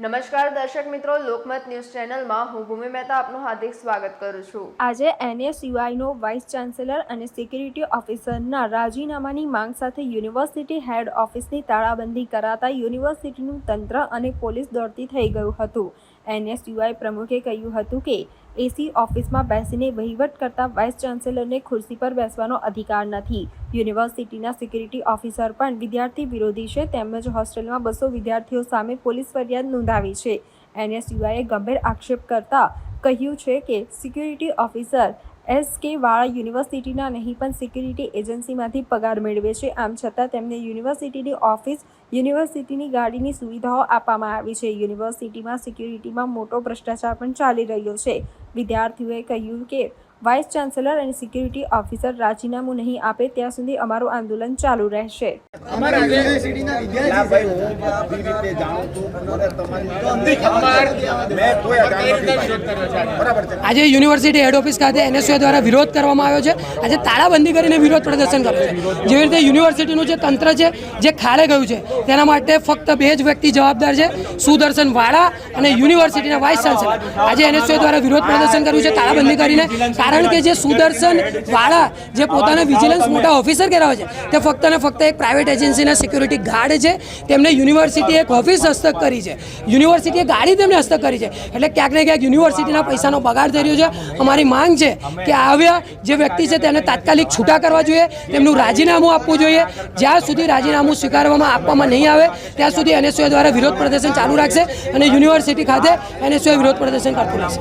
નમસ્કાર દર્શક મિત્રો, લોકમત ન્યૂઝ ચેનલમાં હું ભૂમિ મહેતા આપનું હાર્દિક સ્વાગત કરું છું. આજે એનએસયુઆઈનો વાઇસ ચાન્સેલર અને સિક્યુરિટી ઓફિસરના રાજીનામાની માંગ સાથે યુનિવર્સિટી હેડ ઓફિસની તાળાબંધી કરાતા યુનિવર્સિટીનું તંત્ર અને પોલીસ દોડતી થઈ ગયું હતું. એનએસયુઆઈ પ્રમુખે કહ્યું હતું કે એસી ઓફિસમાં બેસીને વહીવટ કરતા વાઇસ ચાન્સેલરને ખુરશી પર બેસવાનો અધિકાર નથી. યુનિવર્સિટીના સિક્યુરિટી ઓફિસર પણ વિદ્યાર્થી વિરોધી છે, તેમજ હોસ્ટેલમાં બસો વિદ્યાર્થીઓ સામે પોલીસ ફરિયાદ નોંધાવી છે. એનએસયુઆઈએ ગંભીર આક્ષેપ કરતા કહ્યું છે કે, સિક્યુરિટી ઓફિસર એસ કે વાળા યુનિવર્સિટીના નહીં, પણ સિક્યુરિટી એજન્સીમાંથી પગાર મેળવે છે. આમ છતાં તેમને યુનિવર્સિટીની ઓફિસ, યુનિવર્સિટીની ગાડીની સુવિધાઓ આપવામાં આવી છે. યુનિવર્સિટીમાં સિક્યુરિટીમાં મોટો ભ્રષ્ટાચાર પણ ચાલી રહ્યો છે. વિદ્યાર્થીઓએ કહ્યું કે વાઇસ ચાન્સેલર અને સિક્યુરિટી ઓફિસર રાજીનામું નહીં આપે ત્યાં સુધી અમારું આંદોલન ચાલુ રહેશે. અમારા યુનિવર્સિટીના વિદ્યાર્થી છે. હું બધી રીતે જાણું છું અને તમારી મેં કોઈ અજાણ નથી પાડી. બરાબર છે. આજે યુનિવર્સિટી હેડ ઓફિસ ખાતે એનએસયુ દ્વારા વિરોધ કરવામાં આવ્યો છે. આજે તાળાબંધી કરીને વિરોધ પ્રદર્શન કર્યું છે. જેવી રીતે યુનિવર્સિટીનું જે તંત્ર છે જે ખાડે ગયું છે તેના માટે ફક્ત બે જ વ્યક્તિ જવાબદાર છે સુદર્શન વાળા અને યુનિવર્સિટીના વાઇસ ચાન્સેલર. આજે એનએસયુ દ્વારા વિરોધ પ્રદર્શન કર્યું છે તાળાબંધી કરીને. કારણ કે જે સુદર્શન વાળા જે પોતાના વિજિલન્સ મોટા ઓફિસર કહેવાય છે, તે ફક્ત ને ફક્ત એક પ્રાઇવેટ એજન્સીના સિક્યુરિટી ગાર્ડ છે. તેમને યુનિવર્સિટી એક ઓફિસ હસ્તક કરી છે. યુનિવર્સિટીએ ગાડી તેમને હસ્તક કરી છે. એટલે ક્યાંક ને ક્યાંક યુનિવર્સિટીના પૈસાનો બગાડ થઈ રહ્યો છે. અમારી માંગ છે કે આવ્યા જે વ્યક્તિ છે તેને તાત્કાલિક છૂટા કરવા જોઈએ, તેમનું રાજીનામું આપવું જોઈએ. જ્યાં સુધી રાજીનામું સ્વીકારવામાં આપવામાં નહીં આવે, ત્યાં સુધી એનએસયુ દ્વારા વિરોધ પ્રદર્શન ચાલુ રાખશે અને યુનિવર્સિટી ખાતે એનએસયુ વિરોધ પ્રદર્શન કરતું રહેશે.